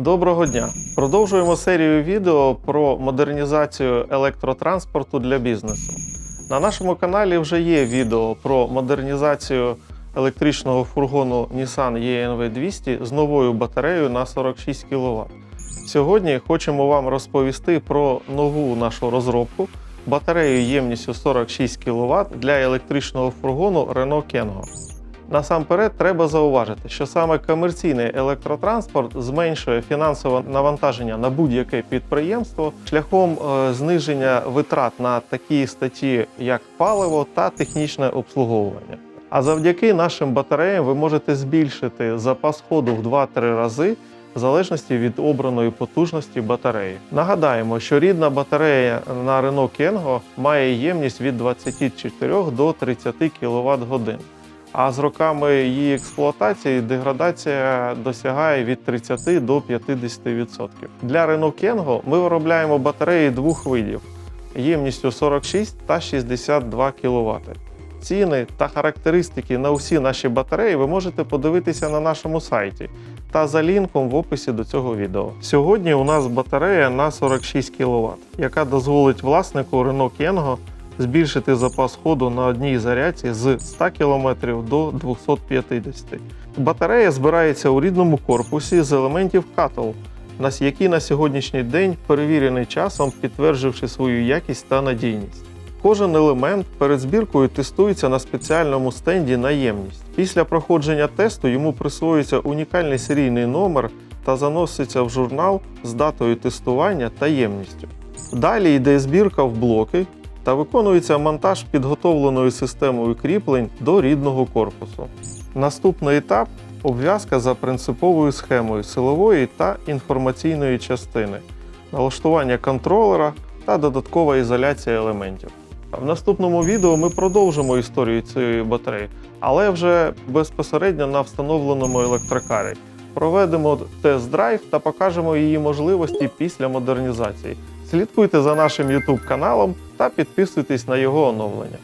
Доброго дня! Продовжуємо серію відео про модернізацію електротранспорту для бізнесу. На нашому каналі вже є відео про модернізацію електричного фургону Nissan ENV 200 з новою батареєю на 46 кВт. Сьогодні хочемо вам розповісти про нову нашу розробку батарею ємністю 46 кВт для електричного фургону Renault Kengo. Насамперед треба зауважити, що саме комерційний електротранспорт зменшує фінансове навантаження на будь-яке підприємство шляхом е, зниження витрат на такі статті, як паливо та технічне обслуговування. А завдяки нашим батареям ви можете збільшити запас ходу в 2-3 рази. В залежності від обраної потужності батареї. Нагадаємо, що рідна батарея на Renault Kengo має ємність від 24 до 30 кВт годин. А з роками її експлуатації деградація досягає від 30 до 50%. Для Renault Kengo ми виробляємо батареї двох видів ємністю 46 та 62 кВт. Ціни та характеристики на усі наші батареї ви можете подивитися на нашому сайті та за лінком в описі до цього відео. Сьогодні у нас батарея на 46 кВт, яка дозволить власнику Renault Kengo збільшити запас ходу на одній зарядці з 100 км до 250 Батарея збирається у рідному корпусі з елементів нас- які на сьогоднішній день перевірені часом, підтвердживши свою якість та надійність. Кожен елемент перед збіркою тестується на спеціальному стенді на ємність. Після проходження тесту йому присвоюється унікальний серійний номер та заноситься в журнал з датою тестування та ємністю. Далі йде збірка в блоки та виконується монтаж підготовленою системою кріплень до рідного корпусу. Наступний етап обв'язка за принциповою схемою силової та інформаційної частини, налаштування контролера та додаткова ізоляція елементів. В наступному відео ми продовжимо історію цієї батареї, але вже безпосередньо на встановленому електрокарі. Проведемо тест-драйв та покажемо її можливості після модернізації. Слідкуйте за нашим YouTube каналом та підписуйтесь на його оновлення.